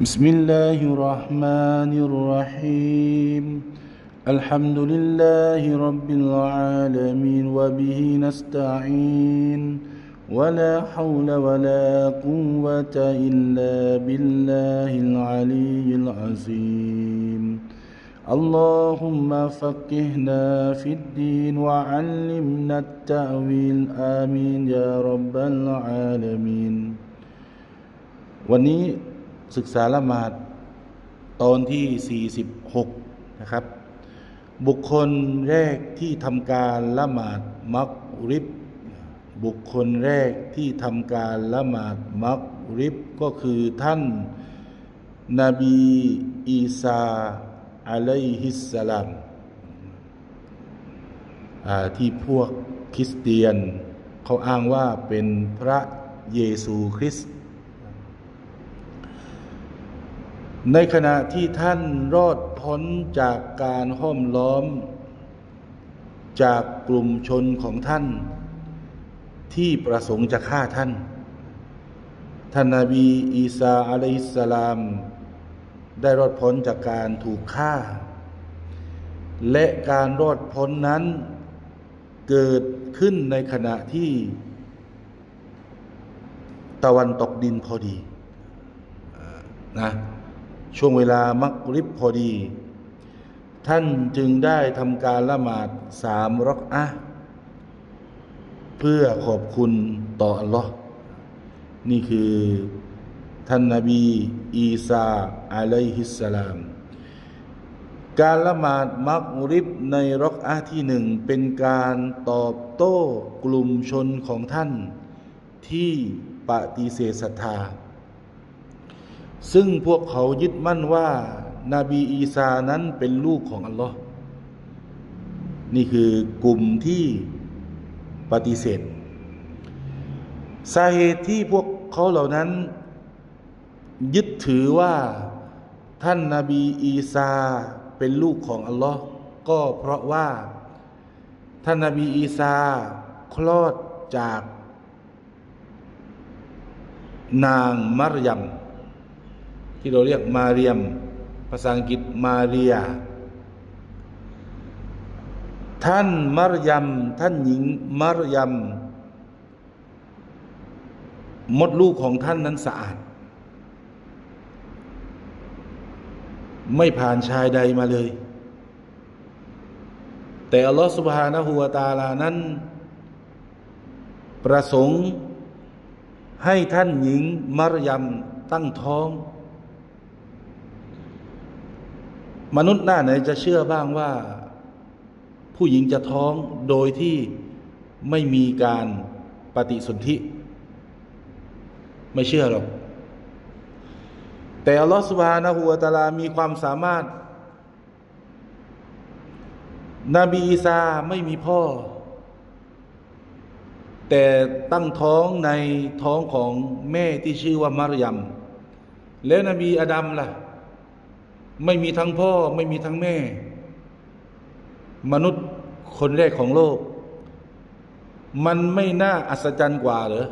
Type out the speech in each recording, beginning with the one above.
بسم الله الرحمن الرحيم الحمد لله رب العالمين وبه نستعين ولا حول ولا قوة إلا بالله العلي العظيم اللهم فقهنا في الدين وعلمنا التأويل آمين يا رب العالمين วันนี้ ศึกษาละหมาดตอนที่ 46 นะครับ บุคคลแรกที่ทำการละหมาดมักริบ บุคคลแรกที่ทำการละหมาดมักริบก็คือท่านนาบีอีสาอะลัยฮิสสลามที่พวกคริสเตียน เขาอ้างว่าเป็นพระเยซูคริสต์ ในขณะที่ท่านรอดพ้นจากการห้อมล้อม จากกลุ่มชนของท่าน ที่ประสงค์จะฆ่าท่าน ท่านนาบีอีสาอะลัยฮิสลาม ได้รอดพ้นจากการถูกฆ่า และการรอดพ้นนั้น เกิดขึ้นในขณะที่ ตะวันตกดินพอดีนะ ช่วงเวลามักริบพอดี ท่านจึงได้ทำการละหมาดสามรักอะเพื่อขอบคุณต่ออัลลอฮ์นี่คือท่านนาบี อีสาอะลัยฮิสสลาม การละหมาดมักริบในรักอะที่หนึ่งเป็นการตอบโต้กลุ่มชนของท่านที่ปฏิเสธศรัทธา ซึ่งพวกเขายึดมั่นว่านาบีอีสานั้นเป็นลูกของอัลลอฮ์นี่คือกลุ่มที่ปฏิเสธ สาเหตุที่พวกเขาเหล่านั้น ยึดถือว่าท่านนาบีอีสาเป็นลูกของอัลลอฮ์ก็เพราะว่า ท่านนาบีอีสาคลอดจาก นางมารยม ที่เราเรียกมาเรียม ภาษาอังกฤษมาเรีย ท่านมารยม ท่านหญิงมารยม มดลูกของท่านนั้นสะอาด ไม่ผ่านชายใดมาเลย แต่อัลลอฮฺสุบฮานะฮูวาตาลานั้น ประสงค์ให้ท่านหญิงมารยมตั้งท้อง มนุษย์หน้าไหนจะเชื่อบ้างว่า ผู้หญิงจะท้องโดยที่ไม่มีการปฏิสนธิ ไม่เชื่อหรอก แต่อัลลอฮฺสุบฮานะฮูวตะอาลามีความสามารถ นบีอีสาไม่มีพ่อ แต่ตั้งท้องในท้องของแม่ที่ชื่อว่ามารยมแล้วนบีอาดัมล่ะ ไม่มีทั้งพ่อ ไม่มีทั้งแม่ มนุษย์คนแรกของโลก มันไม่น่าอัศจรรย์กว่าเหรอ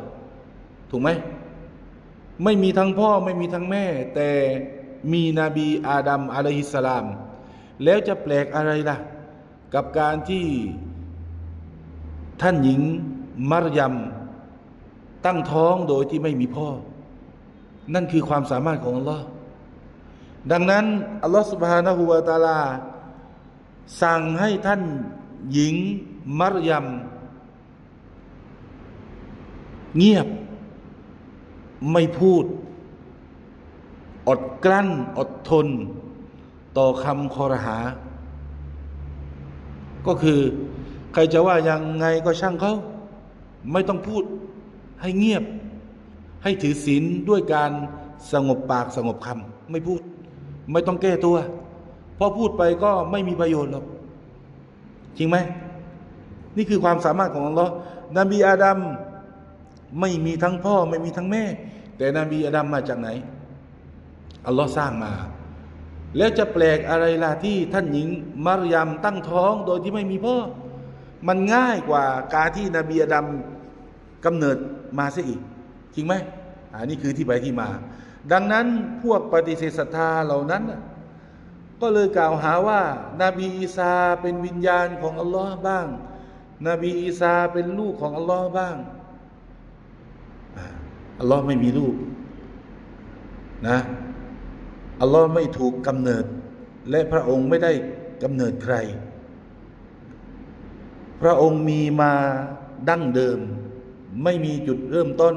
ถูกไหมไม่มีทั้งพ่อไม่มีทั้งแม่ แต่มีนบีอาดัมอะลัยฮิสสลาม แล้วจะแปลกอะไรล่ะ กับการที่ท่านหญิงมารยมตั้งท้องโดยที่ไม่มีพ่อ นั่นคือความสามารถของอัลลอฮ์ ดังนั้นอัลลอฮฺสุบฮานะฮูวาตาลา สั่งให้ท่านหญิงมารยมเงียบ ไม่พูด อดกลั้น อดทน ต่อคำคอรหา ก็คือ ใครจะว่ายังไงก็ช่างเขา ไม่ต้องพูดให้เงียบ ให้ถือศีลด้วยการสงบปากสงบคำไม่พูด ไม่ต้องแก้ตัว เพราะพูดไปก็ไม่มีประโยชน์หรอกจริงไหม นี่คือความสามารถของอัลลอฮ์นบีอาดัมไม่มีทั้งพ่อไม่มีทั้งแม่ แต่นบีอาดัมมาจากไหน อัลลอฮ์สร้างมา แล้วจะแปลกอะไรล่ะที่ท่านหญิงมารยามตั้งท้องโดยที่ไม่มีพ่อ มันง่ายกว่าการที่นบีอาดัมกำเนิดมาเสียอีก จริงไหมอันนี้คือที่ไปที่มา ดังนั้นพวกปฏิเสธศรัทธาเหล่านั้น ก็เลยกล่าวหาว่า นาบีอีสาเป็นวิญญาณของอัลลอฮ์บ้าง นบีอีสาเป็นลูกของอัลลอฮ์บ้างอัลลอฮ์ไม่มีลูกนะอัลลอฮ์ไม่ถูกกำเนิด และพระองค์ไม่ได้กำเนิดใคร พระองค์มีมาดั้งเดิม ไม่มีจุดเริ่มต้น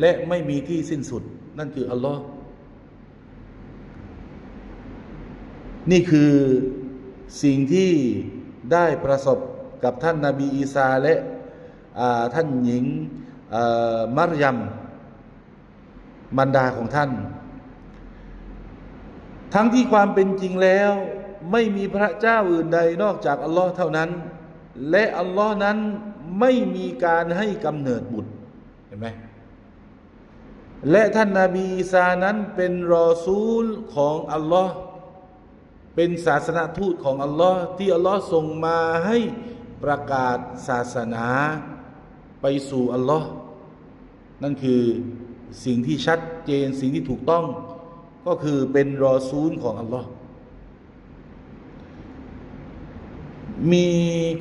และไม่มีที่สิ้นสุด นั่นคืออัลลอฮ์นี่คือสิ่งที่ได้ประสบกับท่านนาบีอีสาและอ่าท่านหญิงมารยมมารดาของท่าน ทั้งที่ความเป็นจริงแล้ว ไม่มีพระเจ้าอื่นใดนอกจากอัลลอฮ์เท่านั้น และอัลลอฮ์นั้นไม่มีการให้กำเนิดบุตรเห็นไหม และท่านนาบีอีสานั้นเป็นรอซูลของอัลลอฮ์เป็นศาสนาทูตของอัลลอฮ์ที่อัลลอฮ์ส่งมาให้ประกาศศาสนาไปสู่อัลลอฮ์นั่นคือสิ่งที่ชัดเจนสิ่งที่ถูกต้อง ก็คือเป็นรอซูลของอัลลอฮ์มี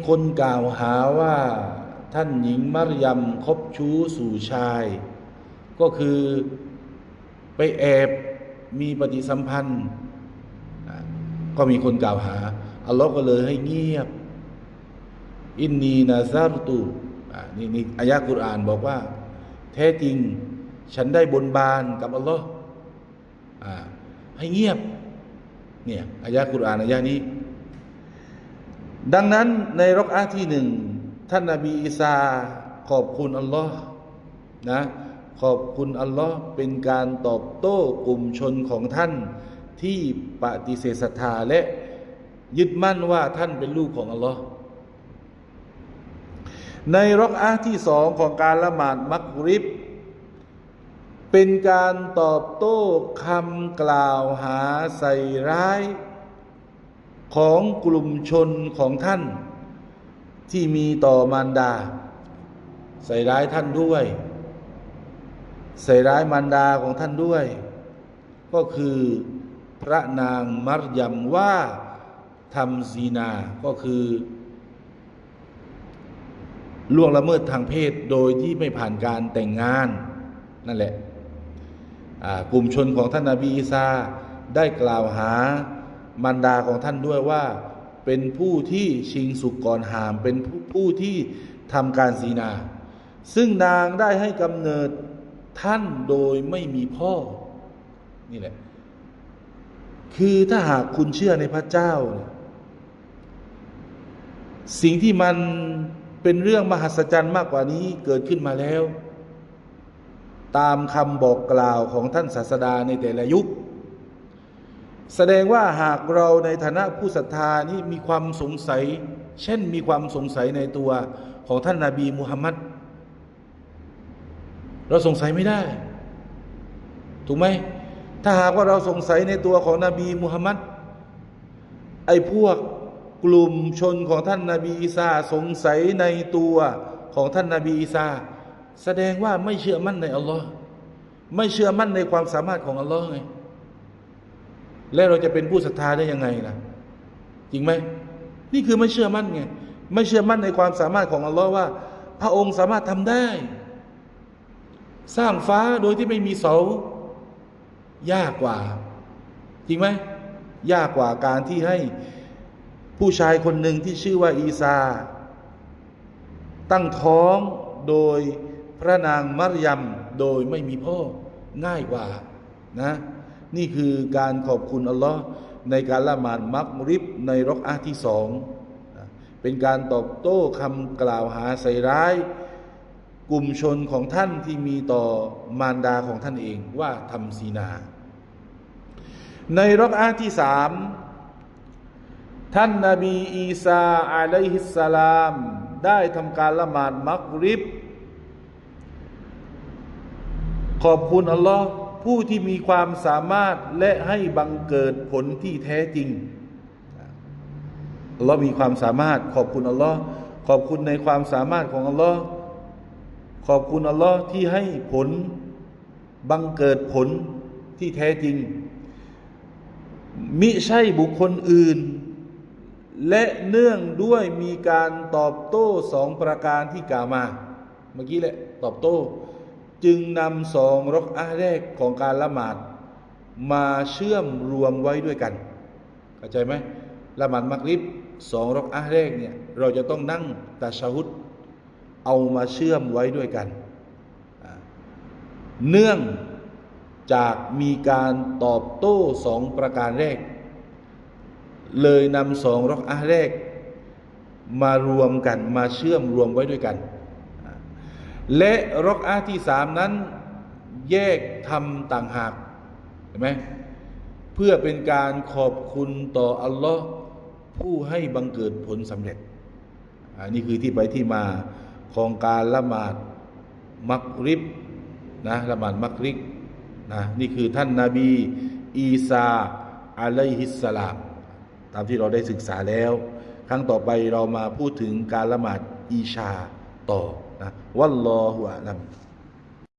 คนกล่าวหาว่าท่านหญิงมารยมคบชู้สู่ชาย ก็คือไปแอบมีปฏิสัมพันธ์ ก็มีคนกล่าวหา อัลลอฮ์ก็เลยให้เงียบ อินนีนาซารตุนี่นี่อายะกุรอานบอกว่า แท้จริง ฉันได้บนบานกับอัลลอฮ์ให้เงียบเนี่ยอายะกุรอานอายะนี้ ดังนั้นในรักอาที่หนึ่งท่านนาบีอีสาขอบคุณอัลลอฮ์นะ ขอบคุณอัลลอฮ์เป็นการตอบโต้กลุ่มชนของท่าน ที่ปฏิเสธศรัทธาและยึดมั่นว่าท่านเป็นลูกของอัลลอฮ์ในรักอาที่สองของการละหมาดมักริบ เป็นการตอบโต้คำกล่าวหาใส่ร้าย ของกลุ่มชนของท่าน ที่มีต่อมารดา ใส่ร้ายท่านด้วย ใส่ร้ายมารดาของท่านด้วย ก็คือพระนางมารยมว่าทำซีนา ก็คือล่วงละเมิดทางเพศโดยที่ไม่ผ่านการแต่งงาน นั่นแหละกลุ่มชนของท่านนาบีอีสาได้กล่าวหามารดาของท่านด้วยว่า เป็นผู้ที่ชิงสุกก่อนหาม เป็นผู้ผู้ที่ทำการซีนา ซึ่งนางได้ให้กำเนิด ท่านโดยไม่มีพ่อ นี่แหละ คือถ้าหากคุณเชื่อในพระเจ้าเนี่ยสิ่งที่มันเป็นเรื่องมหัศจรรย์มากกว่านี้เกิดขึ้นมาแล้ว ตามคำบอกกล่าวของท่านศาสดาในแต่ละยุค แสดงว่าหากเราในฐานะผู้ศรัทธานี้มีความสงสัย เช่นมีความสงสัยในตัวของท่านนาบีมุฮัมมัด เราสงสัยไม่ได้ ถูกไหม ถ้าหากว่าเราสงสัยในตัวของนบีมุฮัมมัดไอ้พวกกลุ่มชนของท่านนาบีอีสาสงสัยในตัวของท่านนาบีอีสาแสดงว่าไม่เชื่อมั่นในอัลลอฮ์ไม่เชื่อมั่นในความสามารถของอัลลอฮ์ไงแล้วเราจะเป็นผู้ศรัทธาได้ยังไงล่ะจริงไหมนี่คือไม่เชื่อมั่นไงไม่เชื่อมั่นในความสามารถของอัลลอฮ์ว่า พระองค์สามารถทำได้ สร้างฟ้าโดยที่ไม่มีเสายากกว่า จริงไหมยากกว่าการที่ให้ผู้ชายคนหนึ่งที่ชื่อว่าอีซา ตั้งท้องโดยพระนางมารยมโดยไม่มีพ่อง่ายกว่านะนี่คือการขอบคุณอัลลอฮ์ในการละหมาดมักริบในรอกอาที่สอง เป็นการตอบโต้คำกล่าวหาใส่ร้าย กลุ่มชนของท่านที่มีต่อมารดาของท่านเองว่าทำซีนา ในรอกอาที่สามท่านนาบีอีสาอะลัยฮิสสลาม ได้ทำการละหมาดมักริบ ขอบคุณอัลลอฮ์ผู้ที่มีความสามารถและให้บังเกิดผลที่แท้จริงอัลลอฮ์มีความสามารถ ขอบคุณอัลลอฮ์ขอบคุณในความสามารถของอัลลอฮ์ ขอบคุณอัลลอฮ์ที่ให้ผลบังเกิดผลที่แท้จริง มิใช่บุคคลอื่น และเนื่องด้วยมีการตอบโต้สองประการที่กล่าวมา เมื่อกี้แหละตอบโต้ จึงนำสองรกอาแรกของการละหมาด มาเชื่อมรวมไว้ด้วยกันเข้าใจไหมละหมาดมักริบสองรกอาแรกเนี่ยเราจะต้องนั่งตาชาฮุด เอามาเชื่อมไว้ด้วยกัน เนื่องจากมีการตอบโต้สองประการแรก เลยนำสองรอกอาแรก มารวมกันมาเชื่อมรวมไว้ด้วยกัน และรอกอาที่สามนั้นแยกทำต่างหากเห็นไหมเพื่อเป็นการขอบคุณต่ออัลลอฮ์ผู้ให้บังเกิดผลสำเร็จอันนี้คือที่ไปที่มา ของการละหมาดมักริบนะละหมาดมักริบนะนี่คือท่านนาบี อีซาอะลัยฮิสสลามตามที่เราได้ศึกษาแล้ว ครั้งต่อไปเรามาพูดถึงการละหมาดอีชาต่อนะวัลลอฮุอะลัม